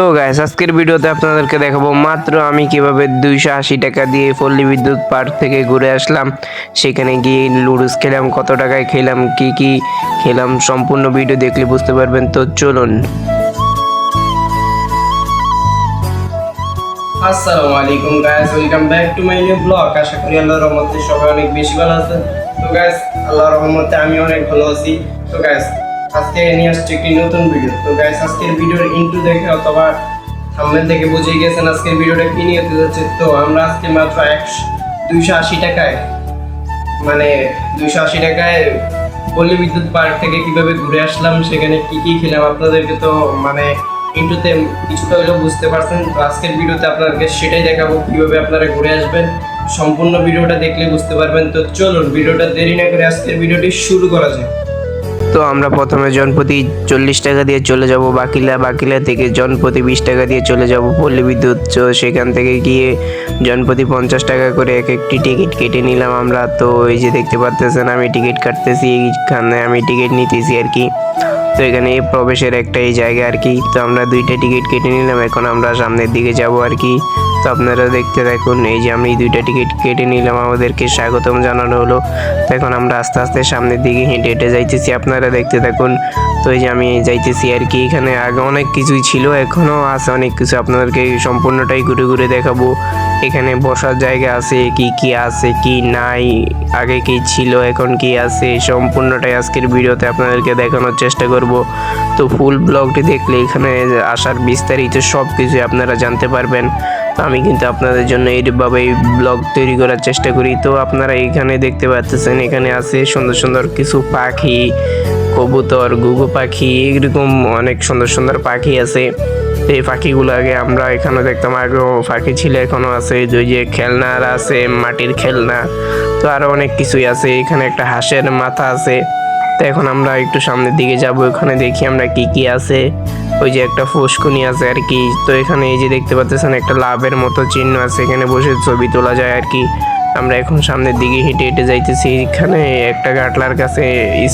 তো গাইস আজকের ভিডিওতে আপনাদেরকে দেখাবো মাত্র আমি কীভাবে দুইশো আশি টাকা দিয়ে পল্লী বিদ্যুৎ পার্ক থেকে ঘুরে আসলাম। সেখানে গিয়ে লুডুস খেলাম, কত টাকায় খেলাম, কি কি খেলাম, সম্পূর্ণ ভিডিও দেখলে বুঝতে পারবেন। তো চলুন। আসসালামু আলাইকুম guys welcome back to my new blog আশা করি আল্লাহর রহমতে সবাই অনেক বেশি ভালো আছেন। তো গাইস আল্লাহর রহমতে আমি অনেক ভালো আছি। তো আজকে নিয়ে আসছি একটি নতুন ভিডিও তো গাইস আজকের ভিডিওর ইন্টু দেখে অথবা থাম্বনেল দেখে বুঝে গেছেন আজকের ভিডিওটা কি নিয়ে হতে যাচ্ছে। তো আমরা আজকে মাত্র একশো দুইশো আশি টাকায় মানে দুইশো আশি টাকায় পল্লী বিদ্যুৎ পার্ক থেকে কীভাবে ঘুরে আসলাম, সেখানে কি কি খেলাম আপনাদেরকে তো মানে ইন্টুতে কিছুটা হলেও বুঝতে পারছেন। তো আজকের ভিডিওতে আপনাদেরকে সেটাই দেখাবো, কীভাবে আপনারা ঘুরে আসবেন। সম্পূর্ণ ভিডিওটা দেখলে বুঝতে পারবেন। তো চলুন ভিডিওটা দেরি না করে আজকের ভিডিওটি শুরু করা যায় তো আমরা প্রথমে জনপ্রতি চল্লিশ টাকা দিয়ে চলে যাব, বাকিলা বাকিলা থেকে জনপ্রতি বিশ টাকা দিয়ে চলে যাব পল্লী বিদ্যুৎ। তো সেখান থেকে গিয়ে জনপ্রতি পঞ্চাশ টাকা করে এক একটি টিকিট কেটে নিলাম আমরা। তো এই যে দেখতে পাচ্তেছেন আমি টিকিট কাটতেছি, এইখানে আমি টিকিট নিতেছি আর কি। তো এখানে প্রবেশের একটা এই জায়গা আর কি। তো আমরা দুইটা টিকিট কেটে নিলাম, এখন আমরা সামনের দিকে যাব আর কি। তো আপনারা দেখতে থাকুন, এই যে আমি দুইটা টিকিট কেটে নিলাম, আমাদেরকে স্বাগতম জানানো হলো। তো এখন আমরা আস্তে আস্তে সামনের দিকে হেঁটে হেঁটে যাইতেছি, আপনারা দেখতে থাকুন। তো এই যে আমি যাইতেছি আর কি, এখানে আগে অনেক কিছুই ছিল এখনও আছে অনেক কিছু, আপনাদেরকে সম্পূর্ণটাই ঘুরে ঘুরে দেখাবো। এখানে বসার জায়গা আছে, কি কি আছে, কি নাই, আগে কি ছিল, এখন কি আছে, সম্পূর্ণটাই আজকের ভিডিওতে আপনাদেরকে দেখানোর চেষ্টা করব। তো ফুল ব্লগটি দেখলে এখানে আসার বিস্তারিত সব কিছুই আপনারা জানতে পারবেন। আমি কিন্তু আপনাদের জন্য এইভাবে এই ব্লগ তৈরি করার চেষ্টা করি। তো আপনারা এখানে দেখতে পাচ্ছেন এখানে আছে সুন্দর সুন্দর কিছু পাখি, কবুতর গুগু পাখি, এরকম অনেক সুন্দর সুন্দর পাখি আছে। এই পাখিগুলো আগে আমরা এখানে দেখতাম, আগেও পাখি ছিল এখনও আছে। ওই যে খেলনার আছে, মাটির খেলনা, তো আরও অনেক কিছুই আছে। এখানে একটা হাঁসের মাথা আছে। তো এখন আমরা একটু সামনের দিকে যাব, ওখানে দেখি আমরা কি কি আছে। ওই যে একটা ফুসকুনি আছে আর কি। তো এখানে এই যে দেখতে পাচ্ছেন, একটা লাভের মতো চিহ্ন আছে। এখানে বসে ছবি তোলা যায় আর কি। আমরা এখন সামনের দিকে হেঁটে হেঁটে যাইতেছি। এখানে একটা গাটলার কাছে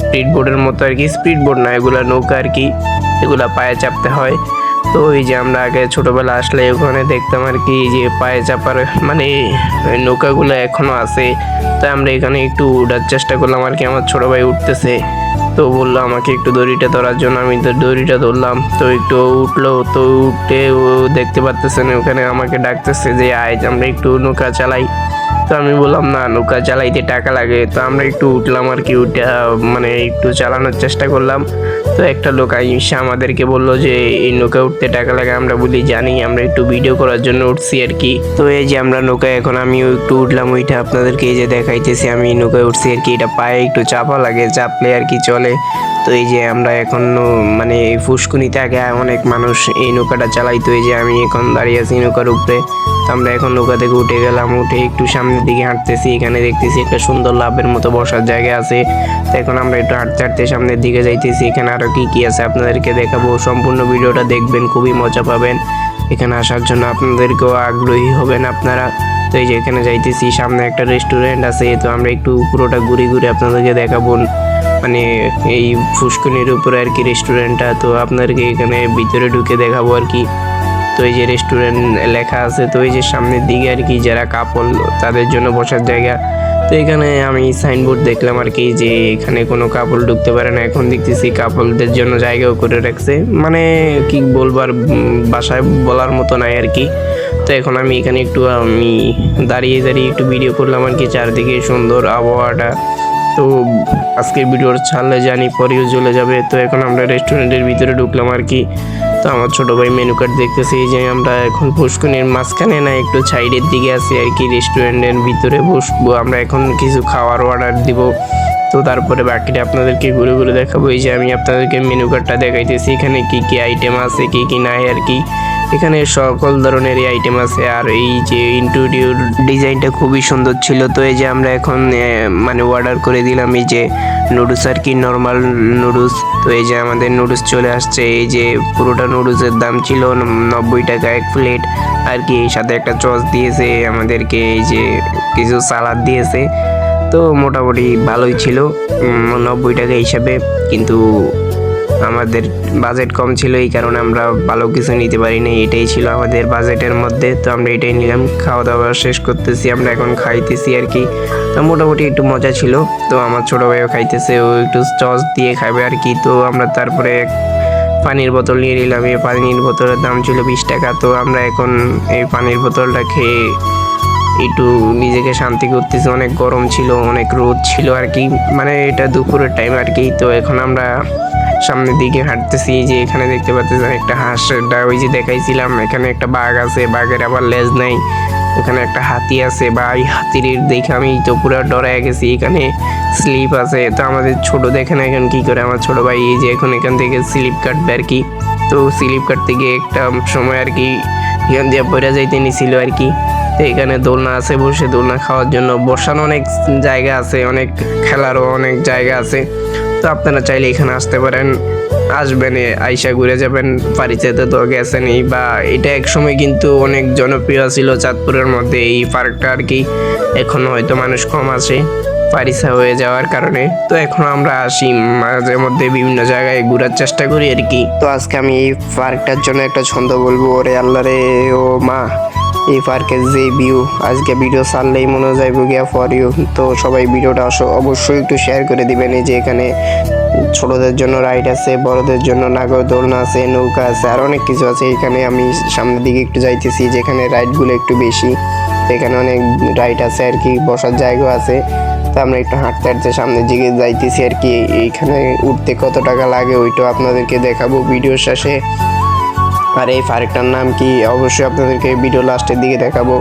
স্পিড বোর্ডের মতো আর কি। স্পিড বোর্ড না, এগুলা নৌকা আর কি। এগুলা পায়ে চাপতে হয়। তো এই যে আমরা আগে ছোটবেলা আসলে ওখানে দেখতাম আর কি যে পায়ে চাপার মানে নৌকাগুলো এখনও আছে। তাই আমরা এখানে একটু উঠার চেষ্টা করলাম আর কি। আমার ছোট ভাই উঠতেছে। তো বলল, আমাকে একটু দড়িটা ধরার জন্য, আমি তো দড়িটা ধরলাম। তো একটু উঠল, তো উঠে ও দেখতে পারতেছেন ওখানে আমাকে ডাকতেছে যে, আয়, আমরা একটু নৌকা চালাই। তো আমি বললাম, না, নৌকা চালাইতে টাকা লাগে। তো আমরা একটু উঠলাম আর কি, উঠে মানে একটু চালানোর চেষ্টা করলাম। তো একটা লোক এসে আমাদেরকে বলল যে, এই নৌকা উঠতে টাকা লাগে, আমরা বলি জানি, আমরা একটু ভিডিও করার জন্য উঠছি আর কি। তো এই যে আমরা নৌকায়, এখন আমিও একটু উঠলাম ওইটা আপনাদেরকে এই যে দেখাইতেছি, আমি নৌকায় উঠছি আর কি, এটা পায়ে একটু চাপা লাগে, চাপলে আর কি চলে। তো এই যে আমরা এখন মানে ফুসকুনিতে আগে অনেক মানুষ এই নৌকাটা চালাইতো। এই যে আমি এখন দাঁড়িয়ে আছি নৌকার উপরে। তো আমরা এখন নৌকা থেকে উঠে গেলাম, উঠে একটু সামনের দিকে হাঁটতেছি। এখানে দেখতেছি একটা সুন্দর লাভের মতো বসার জায়গা আছে। তো এখন আমরা একটু হাঁটতে হাঁটতে সামনের দিকে যাইতেছি। এখানে আরও কি কি আছে আপনাদেরকে দেখাবো। সম্পূর্ণ ভিডিওটা দেখবেন, খুবই মজা পাবেন। এখানে আসার জন্য আপনাদেরকেও আগ্রহী হবেন আপনারা। তো এই যে এখানে যাইতেছি, সামনে একটা রেস্টুরেন্ট আছে, তো আমরা একটু পুরোটা ঘুরে ঘুরে আপনাদেরকে দেখাবো। মানে এই ফুসকুনির উপরে আর কি রেস্টুরেন্টটা তো আপনাদেরকে এখানে ভিতরে ঢুকে দেখাবো আর কি। তো এই যে রেস্টুরেন্ট লেখা আছে, তো এই যে সামনের দিকে আর কি যারা কাপল তাদের জন্য বসার জায়গা। তো এখানে আমি সাইনবোর্ড দেখলাম আর কি যে এখানে কোনো কাপল ঢুকতে পারে না। এখন দেখতেছি কাপলদের জন্য জায়গাও করে রাখছে। মানে কি বলবার বাসায় বলার মতো নাই আর কি। তো এখন আমি এখানে একটু, আমি দাঁড়িয়ে দাঁড়িয়ে একটু ভিডিও করলাম আর কি চারদিকে সুন্দর আবহাওয়াটা। তো আজকের ভিডিওর ছাড়লে জানি পরেও চলে যাবে। তো এখন আমরা রেস্টুরেন্টের ভিতরে ঢুকলাম আর কি। তো আমার ছোট ভাই মেনু কার্ড দেখতেছি যে আমরা এখন পুষ্কনির মাঝখানে না একটু সাইডের দিকে আছি আর কি, রেস্টুরেন্টের ভিতরে বসবো। আমরা এখন কিছু খাওয়ার অর্ডার দিব। তো তারপরে বাকিটা আপনাদেরকে ঘুরে ঘুরে দেখাবো। এই যে আমি আপনাদেরকে মেনু কার্ডটা দেখাইতেছি, এখানে কি কি আইটেম আছে, কি কি নাই আর কি। এখানে সকল ধরনেরই আইটেম আছে, আর এই যে ইন্টেরিয়র ডিজাইনটা খুবই সুন্দর ছিল। তো এই যে আমরা এখন মানে অর্ডার করে দিলাম এই যে নুডলস আর কি নর্মাল নুডলস তো এই যে আমাদের নুডলস চলে আসছে, এই যে পুরোটা নুডলসের দাম ছিল নব্বই টাকা এক প্লেট আর কি সাথে একটা চস দিয়েছে, আমাদেরকে এই যে কিছু সালাদ দিয়েছে। তো মোটামুটি ভালোই ছিল নব্বই টাকা হিসাবে। কিন্তু আমাদের বাজেট কম ছিল, এই কারণে আমরা ভালো কিছু নিতে পারিনি, এটাই ছিল আমাদের বাজেটের মধ্যে। তো আমরা এটাই নিলাম খাওয়া দাওয়া শেষ করতেছি, আমরা এখন খাইতেছি আর কি। তো মোটামুটি একটু মজা ছিল, তো আমার ছোটো ভাইও খাইতেছে, ও একটু চস দিয়ে খাবে আর কি। তো আমরা তারপরে পানির বোতল নিয়ে নিলাম, এই পানির বোতলের দাম ছিল বিশ টাকা। তো আমরা এখন এই পানির বোতলটা খেয়ে একটু নিজেকে শান্তি করতেছি। অনেক গরম ছিল, অনেক রোদ ছিল আর কি। মানে এটা দুপুরের টাইম আর কি। তো এখন আমরা সামনের দিকে হাঁটতেছি যে এখানে দেখতে পাচ্ছেন একটা হাঁসটা, ওই যে দেখাইছিলাম, এখানে একটা বাঘ আছে, বাঘের আবার লেজ নাই। এখানে একটা হাতি আছে, বা এই হাতির দেখে আমি তো পুরো ডরায় গেছি, এখানে স্লিপ আছে। তো আমাদের ছোট দেখে না এখন কি করে? আমার ছোট ভাই এই যে এখন এখান থেকে স্লিপ কাটবে আর কি। তো স্লিপ কাটতে গিয়ে একটা সময় আর কি, এখান দিয়ে পড়ে যাইতে নিছিল আর কি। তো এখানে দোলনা আছে, বসে দোলনা খাওয়ার জন্য। বসানো অনেক জায়গা আছে, অনেক খেলারও অনেক জায়গা আছে। তো আপনারা চাইলে এখানে আসতে পারেন, আসবেন আইসা ঘুরে যাবেন। পারিচাতে তো গেছেনই, বা এটা এক সময় কিন্তু অনেক জনপ্রিয় ছিল চাঁদপুরের মধ্যে, এই পার্কটা আর কি। এখন হয়তো মানুষ কম আসে পারিসা হয়ে যাওয়ার কারণে। তো এখন আমরা আসি, মাঝে মধ্যে বিভিন্ন জায়গায় ঘোরার চেষ্টা করি আর কি। তো আজকে আমি এই পার্কটার জন্য একটা ছন্দ বলব, ওরে আল্লাহ রে, ও মা। এই পার্কের যে ভিউ আজকে ভিডিও ছাড়লেই মনে যাইব গিয়া ফর ইউ তো সবাই ভিডিওটা অবশ্যই একটু শেয়ার করে দিবেন, এই যে এখানে ছোটদের জন্য রাইড আছে, বড়দের জন্য নাগর দোলনা আছে, নৌকা আছে, আর অনেক কিছু আছে। এখানে আমি সামনের দিকে একটু যাইতেছি, যেখানে রাইডগুলো একটু বেশি। এখানে অনেক রাইড আছে আর কি, বসার জায়গা আছে। তো আমরা একটু হাঁটতে হাঁটতে সামনের দিকে যাইতেছি আর কি। এইখানে উঠতে কত টাকা লাগে ওইটাও আপনাদেরকে দেখাবো ভিডিও শেষে। আর এই পার্কটার নাম কি? অবশ্যই আপনাদেরকে ভিডিও লাস্টের দিকে দেখাবো।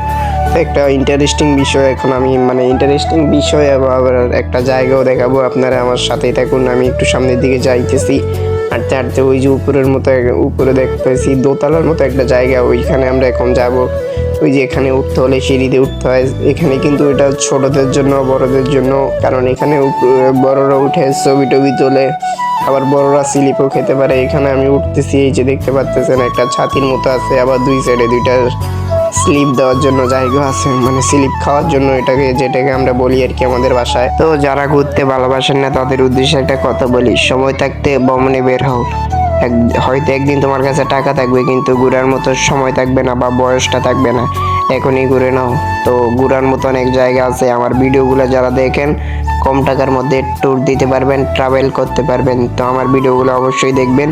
একটা ইন্টারেস্টিং বিষয় এখন আমি মানে ইন্টারেস্টিং বিষয় আবার একটা জায়গাও দেখাবো। আপনারা আমার সাথেই থাকুন, আমি একটু সামনের দিকে যাইতেছি। হাঁটতে হাঁটতে ওই যে উপরের মতো উপরে দেখতেছি দোতলার মতো একটা জায়গা, ওইখানে আমরা এখন যাব। ওই যে এখানে উঠতে হলে সিঁড়িতে উঠতে হয়। এখানে কিন্তু এটা ছোটদের জন্য, বড়দের জন্য, কারণ এখানে বড়রা উঠে ছবি টবি তোলে। আবার বড়রা স্লিপও খেতে পারে। এখানে আমি উঠতেছি, এই যে দেখতে পাচ্তেছেন, একটা ছাতির মতো আছে, আবার দুই সাইডে দুইটা স্লিপ দেওয়ার জন্য জায়গা আছে। মানে স্লিপ খাওয়ার জন্য এটাকে, যেটাকে আমরা বলি আর কি আমাদের বাসায়। তো যারা ঘুরতে ভালোবাসেন না, তাদের উদ্দেশ্যে একটা কথা বলি, সময় থাকতে বমনে বের হও। হয়তো একদিন তোমার কাছে টাকা থাকবে, কিন্তু ঘুরার মতো সময় থাকবে না বা বয়সটা থাকবে না। এখনই ঘুরে নাও। তো ঘুরার মতো অনেক জায়গা আছে, আমার ভিডিওগুলো যারা দেখেন, কম টাকার মধ্যে ট্যুর দিতে পারবেন ট্রাভেল করতে পারবেন। তো আমার ভিডিওগুলো অবশ্যই দেখবেন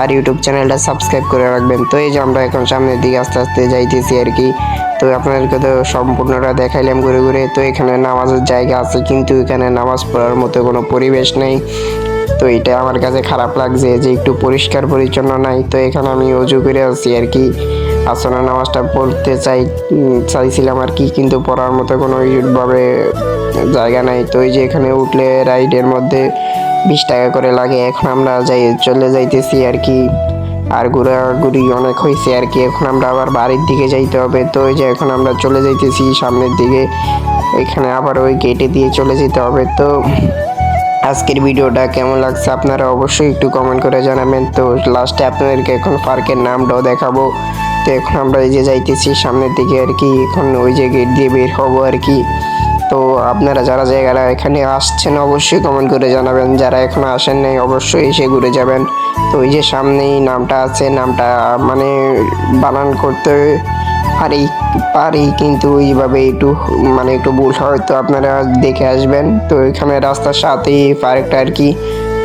আর ইউটিউব চ্যানেলটা সাবস্ক্রাইব করে রাখবেন। তো এই যে আমরা এখন সামনের দিকে আস্তে আস্তে যাইতেছি আর কি। তো আপনাদেরকে তো সম্পূর্ণটা দেখাইলাম ঘুরে ঘুরে। তো এখানে নামাজের জায়গা আছে, কিন্তু এখানে নামাজ পড়ার মতো কোনো পরিবেশ নেই। তো এটা আমার কাছে খারাপ লাগছে যে একটু পরিষ্কার পরিচ্ছন্ন নাই। তো এখানে আমি অজু করে আছি আর কি। আসনা নামাজটা পড়তে চাই চাইছিলাম আর কি, কিন্তু পড়ার মতো কোনো ভাবে জায়গা নাই। তো এই যে এখানে উঠলে রাইডের মধ্যে বিশ টাকা করে লাগে। এখন আমরা যাই, চলে যাইতেছি আর কি। আর ঘোরাঘুরি অনেক হয়েছে আর কি। এখন আমরা আবার বাড়ির দিকে যাইতে হবে। তো ওই যে এখন আমরা চলে যাইতেছি সামনের দিকে। ওইখানে আবার ওই গেটে দিয়ে চলে যেতে হবে। তো আজকের ভিডিওটা কেমন লাগছে আপনারা অবশ্যই একটু কমেন্ট করে জানাবেন। তো লাস্টে আপনাদেরকে এখন পার্কের নামটাও দেখাবো। তো এখন আমরা এই যে যাইতেছি, সামনের দিকে আর কি, এখন ওই যে গেট দিয়ে বের হব আর কি। তো আপনারা যারা জায়গাটা এখানে আসছেন অবশ্যই কমেন্ট করে জানাবেন। যারা এখনও আসেন নাই, অবশ্যই এসে ঘুরে যাবেন। তো ওই যে সামনেই নামটা আছে, নামটা মানে বানান করতে পারি পারি কিন্তু ওইভাবে একটু মানে একটু ভুল হয়তো আপনারা দেখে আসবেন। তো এখানে রাস্তার সাথেই পার্কটা আর কি।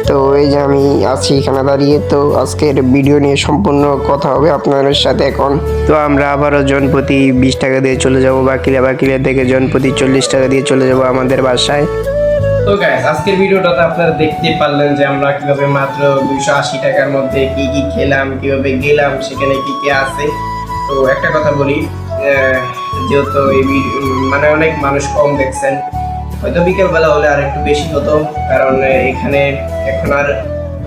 তো এই যে আমি আছি এখানে দাঁড়িয়ে তো আজকের ভিডিও নিয়ে সম্পূর্ণ কথা হবে আপনাদের সাথে এখন। তো আমরা আবারও জনপ্রতি বিশ টাকা দিয়ে চলে যাব বাকিলা বাকিলা থেকে জনপ্রতি চল্লিশ টাকা দিয়ে চলে যাব আমাদের বাসায়। তো গাইস আজকের ভিডিওটাতে আপনারা দেখতে পারলেন যে আমরা কীভাবে মাত্র দুইশো আশি টাকার মধ্যে কি কি খেলাম কীভাবে গেলাম সেখানে কি কি আছে। তো একটা কথা বলি যেহেতু এই মানে অনেক মানুষ কম দেখছেন, হয়তো বিকেলবেলা হলে আর একটু বেশি হতো, কারণ এখানে এখন আর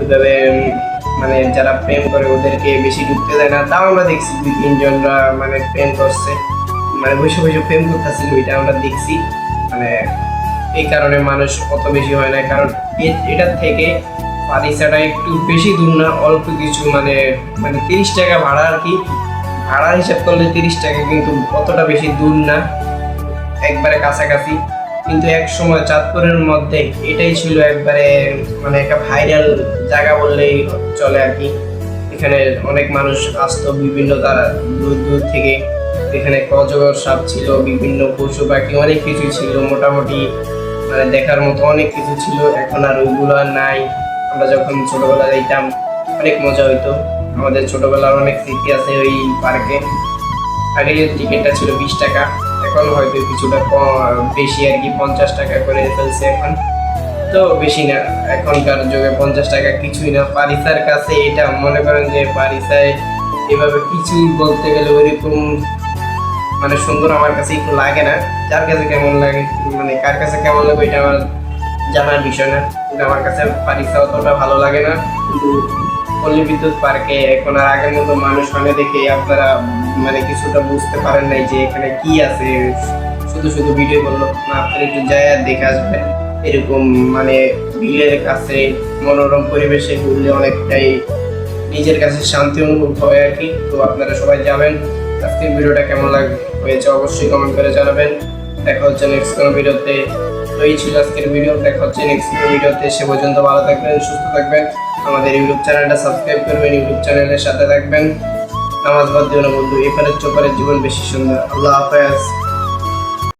ওইভাবে মানে যারা প্রেম করে ওদেরকে বেশি ঢুকতে দেয় না, তাও আমরা দেখছি দুই তিনজনরা মানে প্রেম করছে মানে বসে বসে প্রেম করতেছিল, ওইটা আমরা দেখছি মানে এই কারণে মানুষ অত বেশি হয় না, কারণ এটার থেকে পারিসাটা একটু বেশি দূর না, অল্প কিছু মানে মানে তিরিশ টাকা ভাড়া আর কি ভাড়া হিসাব করলে তিরিশ টাকা, কিন্তু অতটা বেশি দূর না। একবারে কাছাকাছি। কিন্তু এক সময় চাঁদপুরের মধ্যে এটাই ছিল একবারে মানে একটা ভাইরাল জায়গা বললেই চলে আর কি। এখানে অনেক মানুষ আসতো, বিভিন্ন তারা দূর দূর থেকে। এখানে অজগর সাপ ছিল, বিভিন্ন পশু পাখি, অনেক কিছু ছিল। মোটামুটি মানে দেখার মতো অনেক কিছু ছিল। এখন আর ওইগুলো আর নাই। আমরা যখন ছোটবেলা যাইতাম, অনেক মজা হইতো। আমাদের ছোটবেলার অনেক স্মৃতি আছে ওই পার্কে। আগে টিকিটটা ছিল বিশ টাকা, এখন হয়তো কিছুটা বেশি আর কি, পঞ্চাশ টাকা করে ফেলছে এখন। তো বেশি না, এখনকার যুগে পঞ্চাশ টাকা কিছুই না। পারিসার কাছে এটা, মনে করেন যে পারিসায় এভাবে কিছুই বলতে গেলে ওইরকম মানে সুন্দর আমার কাছে একটু লাগে না। যার কাছে কেমন লাগে মানে কার কাছে কেমন লাগে এটা আমার জানার বিষয় না। কিন্তু আমার কাছে পারিসা অতটা ভালো লাগে না। কিন্তু পল্লী বিদ্যুৎ পার্কে এখন আর আগের মতো মানুষ মানে দেখে আপনারা মানে কিছুটা বুঝতে পারেন নাই যে এখানে কি আছে। শুধু শুধু ভিডিও করল, না, আপনারা একটু যায় দেখে আসবেন। এরকম মানে বিলের কাছে মনোরম পরিবেশে ঘুরলে অনেকটাই নিজের কাছে শান্তি অনুভব হয় আর কি। তো আপনারা সবাই যাবেন। আজকের ভিডিওটা কেমন লাগ, হয়েছে অবশ্যই কমেন্ট করে জানাবেন। দেখা হচ্ছে নেক্সট কোনো ভিডিওতে। তো এই ছিল আজকের ভিডিও দেখা হচ্ছে নেক্সট ভিডিওতে। সে পর্যন্ত ভালো থাকবেন, সুস্থ থাকবেন। আমাদের ইউটিউব চ্যানেলটা সাবস্ক্রাইব করবেন, ইউটিউব চ্যানেলের সাথে থাকবেন। নামাজ বাদ দিও না বন্ধু এপারের চোপারের জীবন বেশি সুন্দর। আল্লাহ হাফেজ।